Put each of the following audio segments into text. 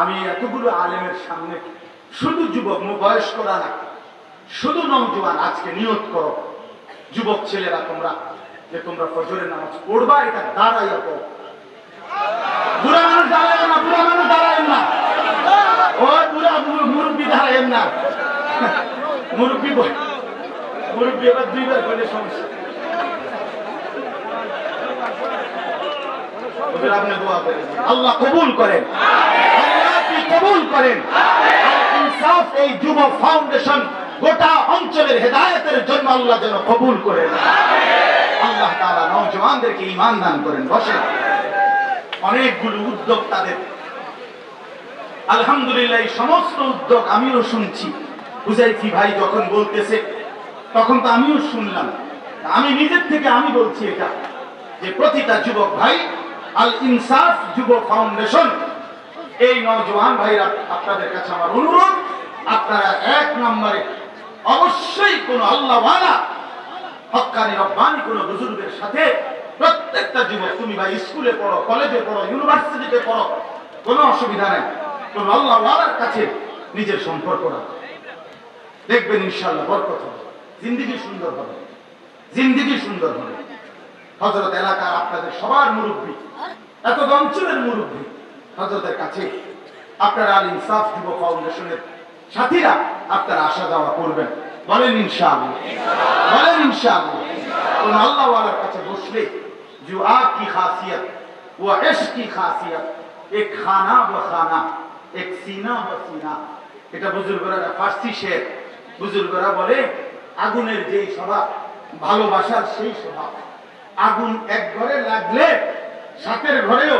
আমি এতগুলো আলেমের সামনে শুধু যুবক বয়স্করা না, শুধু নওজোয়ান আজকে নিয়ত করো। যুবক ছেলেরা তোমরা, যে তোমরা ফজরের নামাজ পড়বা, এটা দাঁড়াইয়া পড়ো। বুড়া দাঁড়ায় না, বুড়া দাঁড়ায় না। বুড়া না। মুরব্বি এবার দুইবার আল্লাহ কবুল করেন। কবুল করেন। ইনসাফ এই যুব ফাউন্ডেশন গোটা অঞ্চলের হেদায়েতের জন্য আল্লাহ যেন কবুল করেন। আল্লাহ তাআলা নওজওয়ানদেরকে ঈমান দান করেন। বসেন। অনেকগুলো উদ্যোগ তাদের। আলহামদুলিল্লাহ, এই সমস্ত উদ্যোগ আমিও শুনছি। হুজাইফি ভাই যখন বলতেছে, তখন তো আমিও শুনলাম। আমি নিজের থেকে আমি বলছি এটা, যে প্রতিটা যুবক ভাই আল ইনসাফ যুব ফাউন্ডেশন এই নওজোয়ান ভাইরা, আপনাদের কাছে আমার অনুরোধ, আপনারা এক নম্বরে অবশ্যই কোন আল্লাহওয়ালা হক্কানি রব্বানি কোন বুজুর্গের সাথে প্রত্যেকটা যুবক তুমি ভাই স্কুলে পড়ো, কলেজে পড়ো, ইউনিভার্সিটিতে পড়ো, কোনো অসুবিধা নাই। কোন আল্লাহওয়ালার কাছে নিজের সম্পর্ক রাখো। দেখবেন ইনশাল্লাহ বরকত হবে। জিন্দিগি সুন্দর হবে। জিন্দিগি সুন্দর হবে। হজরত এলাকার আপনাদের সবার মুরব্বী। এত অঞ্চলের মুরব্বী। হজরতের কাছে আপনার আল ইনসাফ যুব ফাউন্ডেশনের সাথীরা আপনারা আসা যাওয়া করবেন। বলেন ইনশাআল্লাহ। বলেন ইনশাআল্লাহ। কোন আল্লাহওয়ালার কাছে বসলে জুয়া কি খাসিয়ত ও এশ কি খাসিয়ত, এক খানা ব খানা, এক সিনা ব সিনা। এটা বুজুর্গরা ফার্সি শেখ বুজুর্গরা বলে, আগুনের যেই স্বভাব, ভালোবাসার সেই স্বভাব। আগুন এক ঘরে লাগলে সাতের ঘরেও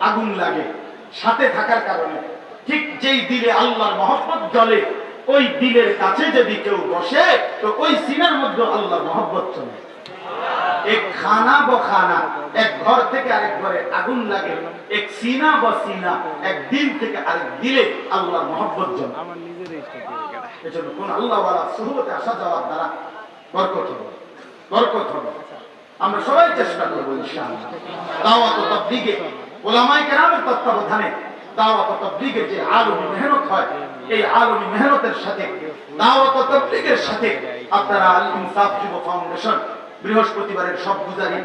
আগুন লাগে। সাথে থাকার কারণে। ঠিক যেই দিলে আল্লাহর মহব্বত জলে ওই দিলের কাছে যদি কেউ বসে তো ওই সিনার মধ্যে আল্লাহর মহব্বত চলে। এক খানা ব খানা এক ঘর থেকে আরেক ঘরে আগুন লাগে। এক সিনা ব সিনা এক দিল থেকে আরেক দিলে আল্লাহর মহব্বত জন্ম আমার নিজের এজন্য কোন আল্লাহওয়ালা সুহবতে আসা যাওয়ার দ্বারা বরকত হবে বরকত হবে। আমরা সবাই চেষ্টা করব ইনশাআল্লাহ। দাওয়াত ও তাবলীগে ওলামায়ে কেরামের তত্ত্বাবধানে দাওয়াত তাবলীগের যে আলমী মেহনত হয় এই আলমী মেহনতের সাথে দাওয়াত তাবলীগের সাথে আপনারা আল ইনসাফ যুব ফাউন্ডেশন বৃহস্পতিবারের সব গুজারি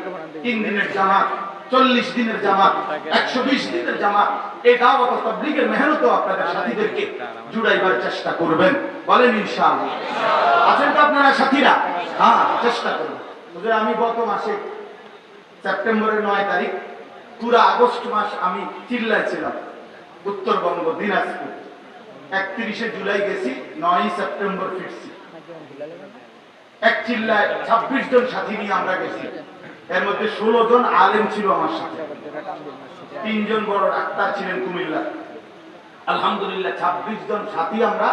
তিন দিনের জামাত চল্লিশ দিনের জামাত একশো বিশ দিনের জামাত এই দাওয়াত তাবলীগের মেহনতও আপনাদের সাথীদেরকে জুড়াইবার চেষ্টা করবেন। বলেন ইনশাআল্লাহ। আছেন তো আপনারা সাথীরা? হ্যাঁ চেষ্টা হুজুর, আমি গত মাসে সেপ্টেম্বরের নয় তারিখ পুরো আগস্ট মাস আমি চিল্লায় ছিলাম, উত্তরবঙ্গ, দিনাজপুর। একত্রিশে জুলাই গেছি নয় সেপ্টেম্বর ফিরছি। এক চিল্লায় ছাব্বিশ জন সাথী নিয়ে আমরা গেছি। এর মধ্যে ষোলো জন আলেম ছিল আমার সাথে। তিনজন বড় ডাক্তার ছিলেন কুমিল্লা আলহামদুলিল্লাহ, ছাব্বিশ জন সাথী আমরা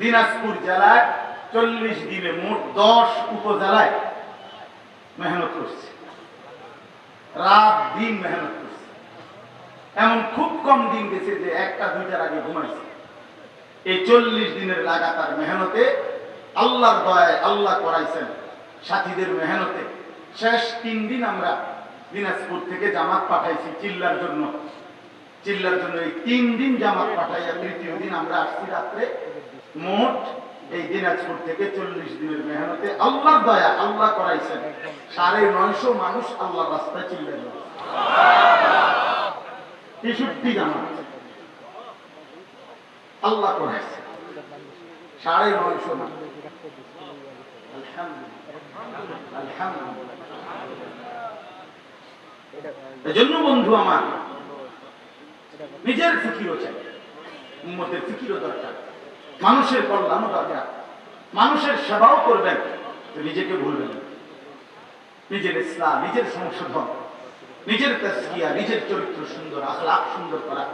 দিনাজপুর জেলায় চল্লিশ দিনে মোট দশ উপজেলায় মেহনত করছি। রাত দিন মেহনত করছি। এমন খুব কম দিন গেছে যে একটা, দুইটার আগে ঘুমাইছি। এই চল্লিশ দিনের লাগাতার মেহনতে আল্লাহর দয়ায় আল্লাহ করাইছেন সাথীদের মেহনতে। শেষ তিন দিন আমরা দিনাজপুর থেকে জামাত পাঠাইছি চিল্লার জন্য। চিল্লার জন্য এই তিন দিন জামাত পাঠাইয়া তৃতীয় দিন আমরা আসছি রাত্রে মোট এই দিনাজপুর থেকে চল্লিশ দিনের মেহনতে আল্লাহ দয়া, আল্লাহ করাইছেন। সাড়ে নয়শো মানুষ আল্লাহ রাস্তায় চিল্লেন তেষট্টি আল্লাহ করাইছে। সাড়ে নয়শো বন্ধু আমার, নিজের ফিকিরও চাই, উম্মতের ফিকিরও দরকার। মানুষের কল্যাণও দরকার। মানুষের সেবাও করবেন তো নিজেকে ভুলবেন নিজের ইসলাম, নিজের সংশোধন, নিজের তাস্কিয়া নিজের চরিত্র সুন্দর আখলাক সুন্দর করা।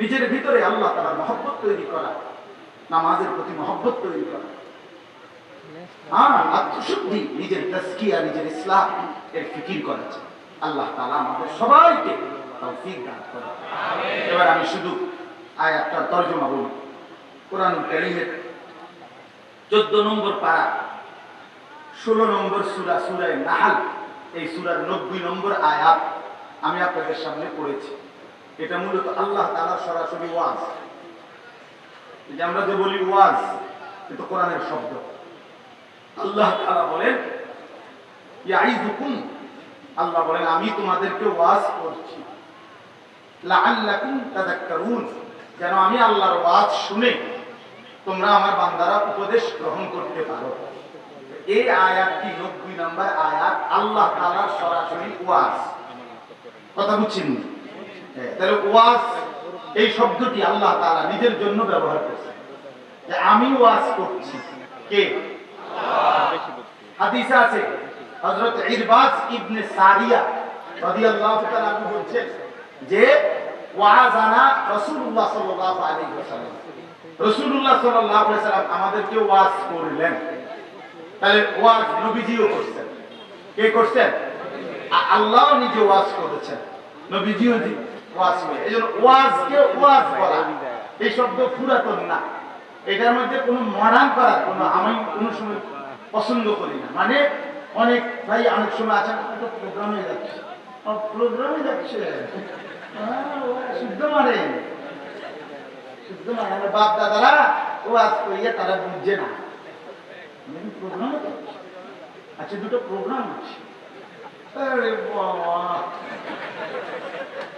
নিজের ভিতরে আল্লাহ তারা মহব্বত তৈরি করা, নামাজের প্রতি মহব্বত তৈরি করা। হ্যাঁ আত্মশুদ্ধি, নিজের তাস্কিয়া নিজের ইসলাম, এর ফিকির করেছে আল্লাহ তাআলা আমাদের সবাইকে তৌফিক দান করে এবার আমি শুধু আয়াতটার তর্জমা বলি। কোরআন কারীমের চোদ্দ নম্বর পারা, ষোলো নম্বর সুরা, সুরায় নাহাল, এই সুরার নব্বই নম্বর আয়াত আমি আপনাদের সামনে পড়েছি। এটা মূলত আল্লাহ তাআলা সরাসরি ওয়াজ। যে আমরা যে বলি ওয়াজ, এটা কোরআনের শব্দ। আল্লাহ তাআলা বলেন ইয়াইযুকুম আল্লাহ বলেন, আমি তোমাদেরকে ওয়াজ করছি। লাআল্লাকুম তাযাক্কারুন, যেন আমি আল্লাহর ওয়াজ শুনে তোমরা আমার বান্দারা উপদেশ গ্রহণ করতে পারো। এই আয়াতটি নব্বই নম্বর আয়াত? আল্লাহ তাআলার সরাসরি ওয়াজ। কথা বুঝছেন হ্যাঁ, তাহলে ওয়াজ এই শব্দটি আল্লাহ তাআলা নিজের জন্য ব্যবহার করছে যে আমি ওয়াজ করছি। কে? হাদিসে আছে ইবনে সারিয়া রাদিয়াল্লাহু বলছেন যে ওয়াজানা রাসূলুল্লাহ সাল্লাল্লাহু আলাইহি ওয়াসাল্লাম আমাদেরকে ওয়াজ করলেন। তাহলে ওয়াজ নবীজিও করছেন। কে করছেন? আল্লাহ নিজে ওয়াজ করেছেন। নবীজিও ওয়াজ করে এই জন্য ওয়াজকে ওয়াজ করা এই শব্দ পুরাতন না। এটার মধ্যে কোনো মডার্ন করার কোনো আমি কোনো সময় পছন্দ করি না। মানে অনেক ভাই অনেক সময় আছেন একটা প্রোগ্রামে যাচ্ছে প্রোগ্রামে যাচ্ছে শুদ্ধ আমার বাপ দাদারা ওয়াজ করিয়ে তারা বুঝছে না। প্রোগ্রাম আচ্ছা দুটো প্রোগ্রাম আছে।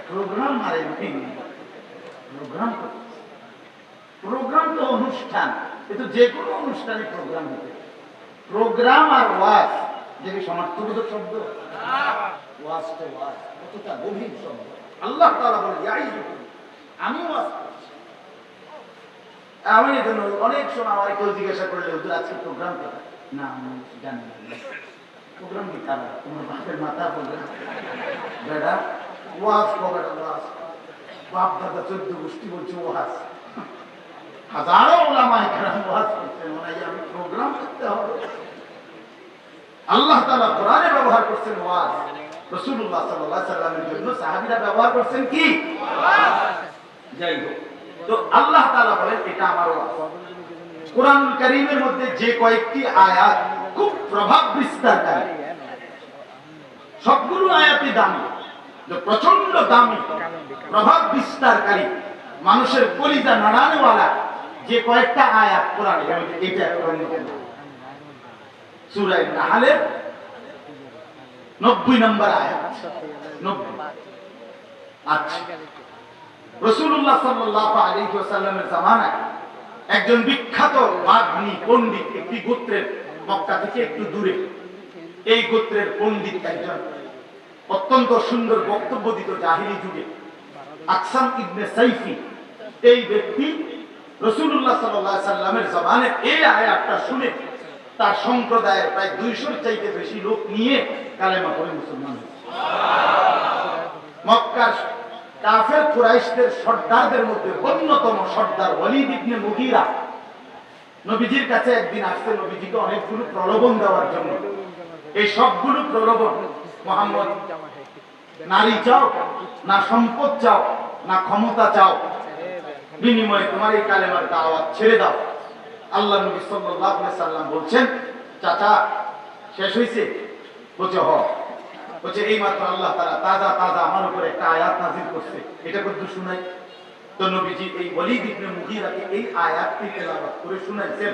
প্রোগ্রাম প্রোগ্রাম প্রোগ্রাম তো অনুষ্ঠান। এ তো যে কোনো অনুষ্ঠানে প্রোগ্রাম হতে প্রোগ্রাম আর ওয়াজ যেটি সমার্থবোধক শব্দ। গভীর শব্দ। আল্লাহ আমি ওয়াজ আমি এজন্য অনেক সময় আমার কেউ জিজ্ঞাসা করলে, হুজুর, আজকে প্রোগ্রাম কোথায়? না, আমি জানি প্রোগ্রাম কি কারা? তোমার বাপের মাথা বলবে বেড়া ওয়াজ কবে ওয়াজ? বাপ দাদা চোদ্দ গোষ্ঠী বলছে ওয়াজ। হাজারো ওলামায় কেরাম ওয়াজ করছে। মনে আমি প্রোগ্রাম করতে হবে। আল্লাহ তাআলা কোরআনে ব্যবহার করছেন ওয়াজ। রাসূলুল্লাহ সাল্লাল্লাহু আলাইহি সাল্লামের জন্য সাহাবীরা ব্যবহার করছেন কি? যাই হোক। তো আল্লাহ তাআলা বলেন, এটা আমার ওয়াজ। কোরআনুল কারীমের মধ্যে যে কয়েকটি আয়াত খুব প্রভাব বিস্তারকারী সবগুলো আয়াতই দামি প্রচণ্ড দামি, প্রভাব বিস্তারকারী, মানুষের কলিজা নাড়ানোওয়ালা যে কয়েকটা আয়াত কোরআনে এটা। সূরায়ে নাহলের 90 নম্বর আয়াত। 90 আচ্ছা। একজন বিখ্যাত বাগ্মী পণ্ডিত, একটি গোত্রের মক্কা থেকে একটু দূরে। এই গোত্রের পণ্ডিত একজন অত্যন্ত সুন্দর বক্তব্য দিত জাহিরি যুগে। আকসাম ইবনে সাইফি, এই ব্যক্তি রসুল্লাহ শুনে তার সম্প্রদায়ের প্রায় চাইতে বেশি লোক নিয়ে মক্কার কাফের কুরাইশদের সর্দারদের মধ্যে অন্যতম সর্দার ওয়ালিদ ইবনে মুগীরা। নবীজির কাছে একদিন আসছে, নবীজিকে অনেকগুলো প্রলোভন দেওয়ার জন্য। এই সবগুলো প্রলোভন, মোহাম্মদ, নারী চাও না সম্পদ চাও না ক্ষমতা চাও, বিনিময়ে তোমার এই কালেমার দাওয়াত ছেড়ে দাও। আল্লাহ নবী আলাইহি সাল্লাম বলছেন, চাচা, শেষ হয়েছে বলছে হ। বলছে এই মাত্র আল্লাহ তারা তাজা তাজা আমার উপরে একটা আয়াত নাজির করছে। এটা কিন্তু শুনাই? তো নবীজি এই বলি ইবনে মুগীরাকে এই আয়াতটি তেলাওয়াত করে শুনাইছেন।